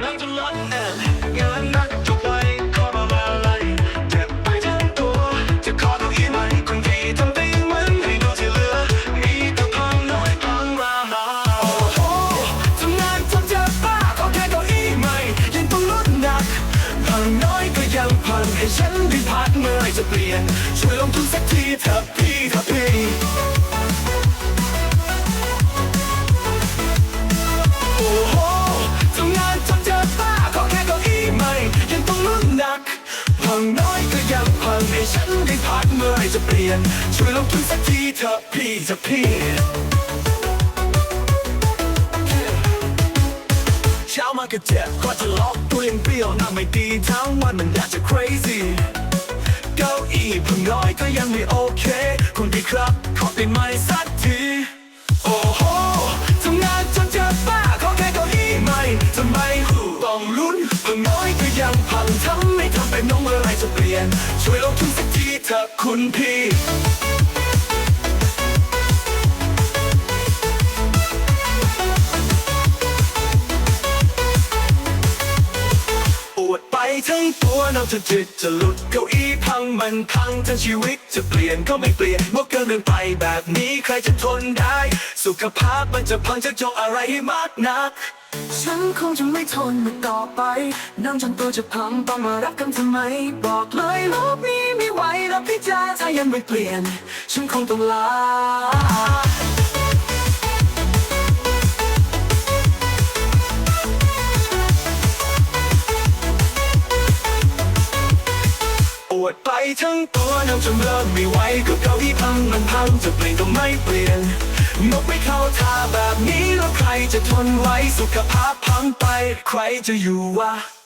งานจะลดแอนงานหนักจบไปก็มาอะไรเจ็บไปทั้งตัว จะขอเก้าอี้ใหม่คนดีทำได้เหมือนให้ดูที่เหลือ มีแต่พังน้อยพังรามาโอ้โหทำงานทำจะบ้าขอแค่เก้าอี้ใหม่ยังต้องลดหนักพังน้อยก็ยังพังให้ฉันได้พักเมื่อไรจะเปลี่ยนช่วยลงทุนสักทีเถอะ พังน้อยก็ยังพังให้ฉันได้พักเมื่อไรจะเปลี่ยน ช่วยลงทุนสักทีเถอะพี่จะพี่เช้ามาก็เจ็บก็จะล็อกตัวยังเปรี้ยวหน้าไม่ดีทั้งวันมันอยากจะ crazy เก้าอี้เพิ่งน้อยก็ยังไม่โอ เปลี่ยน ช่วยลงทุนสักทีเถอะคุณพี่ปวดไปทั้งตัวนอกจากจิตจะหลุดเก้าอี้พังมันพังทั้งชีวิตจะเปลี่ยนก็ไม่เปลี่ยนว่าเกินเดินไปแบบนี้ใครจะทนได้ สุขภาพมันจะพังจะโจอะไรให้มากนัก ฉันคงจะไม่ทนมันต่อไปนั่งจนตัวจะพังต้องมารับกันทำไม บอกเลยโลกนี้ไม่ไหวแล้วพี่จ้าถ้ายังไม่เปลี่ยน ฉันคงต้องลาปวดไปทั้งตัวน้ำจนเริ่มไม่ไหวกับเก้าอี้พังมันพังจะเปลี่ยนก็ไม่เปลี่ยน นกไม่เข้าท่าแบบนี้แล้วใครจะทนไหวสุขภาพพังไป ใครจะอยู่วะ